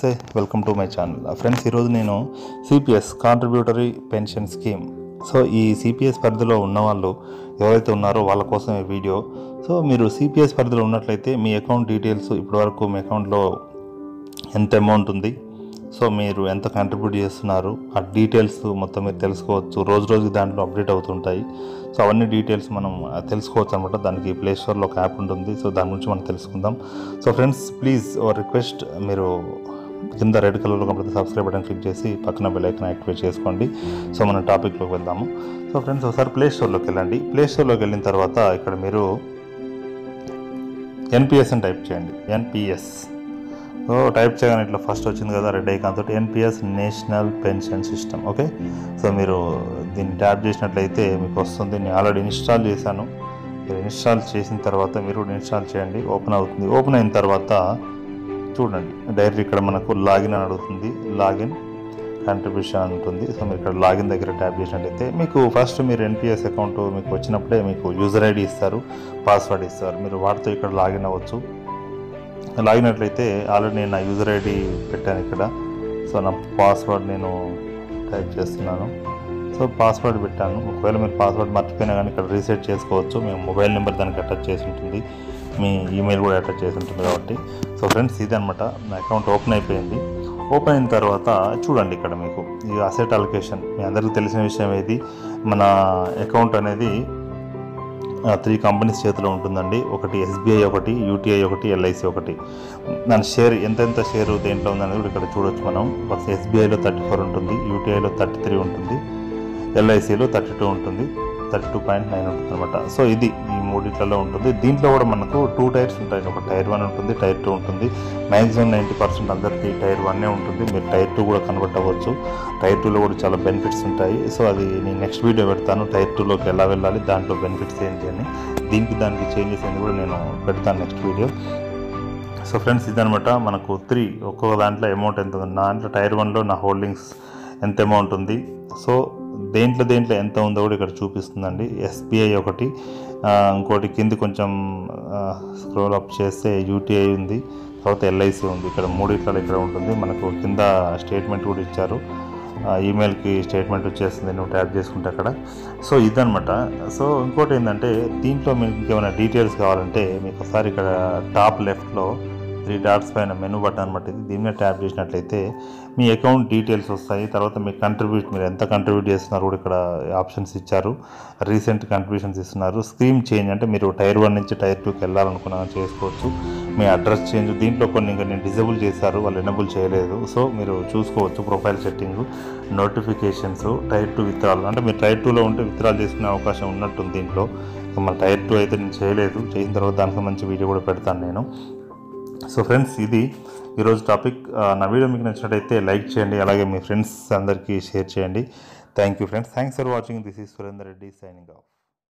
Say welcome to my channel friends ఈరోజు నేను CPS contributory pension scheme so ఈ CPS పరిధిలో ఉన్నవాళ్ళు ఎవరైతే ఉన్నారో వాళ్ళ కోసం ఈ వీడియో. సో మీరు సిపిఎస్ పరిధిలో ఉన్నట్లయితే మీ అకౌంట్ డీటెయిల్స్ ఇప్పటివరకు మీ అకౌంట్లో ఎంత అమౌంట్ ఉంది సో మీరు ఎంత కంట్రిబ్యూట్ చేస్తున్నారు ఆ డీటెయిల్స్ మొత్తం మీరు తెలుసుకోవచ్చు. రోజు రోజుకి దాంట్లో అప్డేట్ అవుతుంటాయి. సో అవన్నీ డీటెయిల్స్ మనం తెలుసుకోవచ్చు అనమాట దానికి ప్లే స్టోర్లో ఒక యాప్ ఉంటుంది. సో దాని గురించి మనం తెలుసుకుందాం. సో ఫ్రెండ్స్ ప్లీజ్ రిక్వెస్ట్ మీరు కింద రెడ్ కలర్లో కంప్లీట్ సబ్స్క్రైబ్ బటన్ క్లిక్ చేసి పక్కన బెల్ ఐకన్ యాక్టివేట్ చేసుకోండి. సో మన టాపిక్లోకి వెళ్దాము. సో ఫ్రెండ్స్ ఒకసారి ప్లే స్టోర్లోకి వెళ్ళండి. ప్లే స్టోర్లోకి వెళ్ళిన తర్వాత ఇక్కడ మీరు ఎన్పిఎస్ అని టైప్ చేయండి. ఎన్పిఎస్ సో టైప్ చేయగానే ఇట్లా ఫస్ట్ వచ్చింది కదా రెడ్ ఐకాన్ తోటి NPS national pension system okay so మీరు దీన్ని ట్యాప్ చేసినట్లయితే మీకు వస్తుంది. నేను ఆల్రెడీ ఇన్స్టాల్ చేశాను. మీరు ఇన్స్టాల్ చేసిన తర్వాత మీరు కూడా ఇన్స్టాల్ చేయండి. ఓపెన్ అవుతుంది. ఓపెన్ అయిన తర్వాత చూడండి. డైరెక్ట్ ఇక్కడ మనకు లాగిన్ అని అడుగుతుంది. లాగిన్ కంట్రిబ్యూషన్ ఉంటుంది. సో మీరు ఇక్కడ లాగిన్ దగ్గర ట్యాప్ చేసినట్లయితే మీకు ఫస్ట్ మీరు ఎన్పిఎస్ అకౌంట్ మీకు వచ్చినప్పుడే మీకు యూజర్ ఐడి ఇస్తారు పాస్వర్డ్ ఇస్తారు. మీరు వాటితో ఇక్కడ లాగిన్ అవ్వచ్చు. లాగినట్లయితే ఆల్రెడీ నేను నా యూజర్ ఐడి పెట్టాను ఇక్కడ. సో నా పాస్వర్డ్ నేను టైప్ చేస్తున్నాను. సో పాస్వర్డ్ పెట్టాను. ఒకవేళ మీరు పాస్వర్డ్ మర్చిపోయినా కానీ ఇక్కడ రీసెట్ చేసుకోవచ్చు. మేము మొబైల్ నెంబర్ దానికి అటాచ్ చేసి ఉంటుంది. మీ ఈమెయిల్ కూడా అటాచ్ చేసి ఉంటుంది కాబట్టి. సో ఫ్రెండ్స్ ఇదనమాట నా అకౌంట్ ఓపెన్ అయిపోయింది. ఓపెన్ అయిన తర్వాత చూడండి ఇక్కడ మీకు ఈ అసెట్ అలొకేషన్ మీ అందరికీ తెలిసిన విషయం ఏది? మన అకౌంట్ అనేది త్రీ కంపెనీస్ చేతిలో ఉంటుందండి. ఒకటి ఎస్బీఐ ఒకటి యూటీఐ ఒకటి ఎల్ఐసి ఒకటి. దాని షేర్ ఎంతెంత షేర్ దేంట్లో ఉందనేది కూడా ఇక్కడ చూడొచ్చు మనం. ఫస్ట్ ఎస్బీఐలో థర్టీ ఫోర్ ఉంటుంది యూటీఐలో థర్టీ త్రీ ఉంటుంది ఎల్ఐసిలో థర్టీ టూ ఉంటుంది థర్టీ టూ పాయింట్ నైన్ ఉంటుంది అనమాట సో ఇది మూడిట్లలో ఉంటుంది. దీంట్లో కూడా మనకు టూ టైర్స్ ఉంటాయి ఒక టైర్ వన్ ఉంటుంది టైర్ టూ ఉంటుంది. మ్యాక్సిమం నైంటీ పర్సెంట్ అందరికీ టైర్ వన్నే ఉంటుంది. మీరు టైర్ టూ కూడా కన్వర్ట్ అవ్వచ్చు. టైర్ టూలో కూడా చాలా బెనిఫిట్స్ ఉంటాయి. సో అది నేను నెక్స్ట్ వీడియో పెడతాను. టైర్ టూలోకి ఎలా వెళ్ళాలి దాంట్లో బెనిఫిట్స్ ఏంటి అని. దీనికి దానికి చేంజెస్ ఏంటి కూడా నేను పెడతాను నెక్స్ట్ వీడియో సో ఫ్రెండ్స్ ఇదనమాట మనకు త్రీ ఒక్కొక్క దాంట్లో అమౌంట్ ఎంత ఉంది. నా దాంట్లో టైర్ వన్లో నా హోల్డింగ్స్ ఎంత అమౌంట్ ఉంది. సో దేంట్లో దేంట్లో ఎంత ఉందో కూడా ఇక్కడ చూపిస్తుందండి. ఎస్బీఐ ఒకటి. ఇంకోటి కింది కొంచెం స్క్రోల్ అప్ చేస్తే యూటీఐ ఉంది. తర్వాత ఎల్ఐసి ఉంది. ఇక్కడ మూడిట్లలో ఇక్కడ ఉంటుంది. మనకు కింద స్టేట్మెంట్ కూడా ఇచ్చారు. ఆ, ఈమెయిల్కి స్టేట్మెంట్ వచ్చేస్తుంది. నువ్వు ట్యాప్ చేసుకుంటే అక్కడ. సో ఇదనమాట సో ఇంకోటి ఏంటంటే దీంట్లో మీకు ఇంకేమైనా డీటెయిల్స్ కావాలంటే మీకు ఒకసారి ఇక్కడ టాప్ లెఫ్ట్లో త్రీ డాట్స్ పైన మెనూ బటన్ అనమాట ఇది. దీని మీద ట్యాప్ చేసినట్లయితే మీ అకౌంట్ డీటెయిల్స్ వస్తాయి. తర్వాత మీ కంట్రిబ్యూట్ మీరు ఎంత కంట్రిబ్యూట్ చేస్తున్నారు కూడా ఇక్కడ ఆప్షన్స్ ఇచ్చారు. రీసెంట్ కంట్రిబ్యూషన్స్ ఇస్తున్నారు. స్క్రీమ్ చేంజ్ అంటే మీరు టైర్ వన్ నుంచి టైర్ టూకి వెళ్ళాలనుకున్నా చేసుకోవచ్చు. మీ అడ్రస్ చేంజ్ దీంట్లో కొన్ని ఇంకా నేను డిజబుల్ చేశారు వాళ్ళు ఎనబుల్ చేయలేదు. సో మీరు చూసుకోవచ్చు profile setting notifications tier two withdrawal అంటే మీరు టైర్ టూలో ఉంటే విత్రాలు చేసుకునే అవకాశం ఉన్నట్టుంది దీంట్లో. మన టైర్ టూ అయితే నేను చేయలేదు. చేసిన తర్వాత దానికి మంచి వీడియో కూడా పెడతాను నేను. సో ఫ్రెండ్స్ ఇది ఈరోజు టాపిక్ నా వీడియో మీకు నచ్చినట్టయితే లైక్ చేయండి అలాగే మీ ఫ్రెండ్స్ అందరికీ షేర్ చేయండి. Thank you friends. Thanks for watching. This is Surender Reddy signing off.